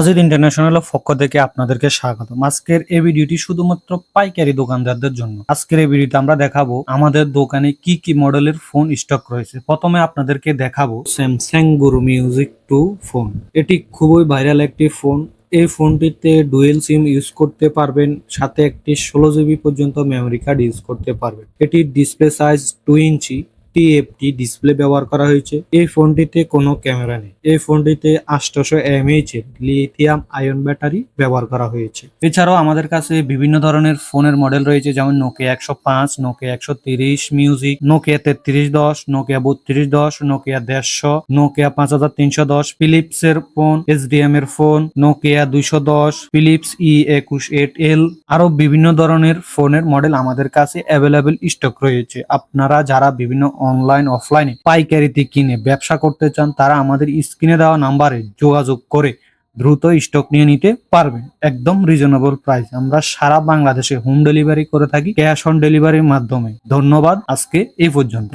আজিদ ইন্টারন্যাশনালের পক্ষ থেকে আপনাদেরকে স্বাগত আজকের এই ভিডিওটি শুধুমাত্র পাইকারি দোকানদারদের জন্য। আজকের এই ভিডিওতে আমরা দেখাবো আমাদের দোকানে কি কি মডেলের ফোন স্টক রয়েছে। প্রথমে আপনাদেরকে দেখাবো স্যামসাং গুরু মিউজিক টু ফোন এটি খুবই ভাইরাল একটি ফোন এই ফোনটিতে ডুয়েল সিম ইউজ করতে পারবেন, সাথে একটি ষোলো জিবি পর্যন্ত মেমোরি কার্ড ইউজ করতে পারবেন। এটির display size two inch TFT display ব্যবহার করা হয়েছে। এই ফোনটিতে কোনো ক্যামেরা নেই। এই ফোনটিতে আটশোশো এমএইচ এর লিথিয়াম আয়ন ব্যাটারি ব্যবহার করা হয়েছে। এছাড়াও আমাদের কাছে বিভিন্ন ধরনের ফোনের মডেল রয়েছে, যেমন নোকিয়া একশো পাঁচ নোকিয়া একশো তিরিশ মিউজিক নোকিয়া তেত্রিশ দশ নোকিয়া বত্রিশ দশ নোকিয়া দেড়শো নোকিয়া পাঁচ হাজার তিনশো দশ ফিলিপস এর ফোন এসডিএম এর ফোন নোকিয়া দুইশো দশ ফিলিপস ই একুশ এইট এল আরও বিভিন্ন ধরনের ফোনের মডেল আমাদের কাছে অ্যাভেলেবেল স্টক রয়েছে। আপনারা যারা বিভিন্ন অনলাইন অফলাইনে পাইকারিতে কিনে ব্যবসা করতে চান, তারা আমাদের স্ক্রিনে দেওয়া নাম্বারে যোগাযোগ করে দ্রুত স্টক নিয়ে নিতে পারবেন। একদম রিজনেবল প্রাইস আমরা সারা বাংলাদেশে হোম ডেলিভারি করে থাকি ক্যাশ অন ডেলিভারির মাধ্যমে। ধন্যবাদ আজকে এই পর্যন্ত।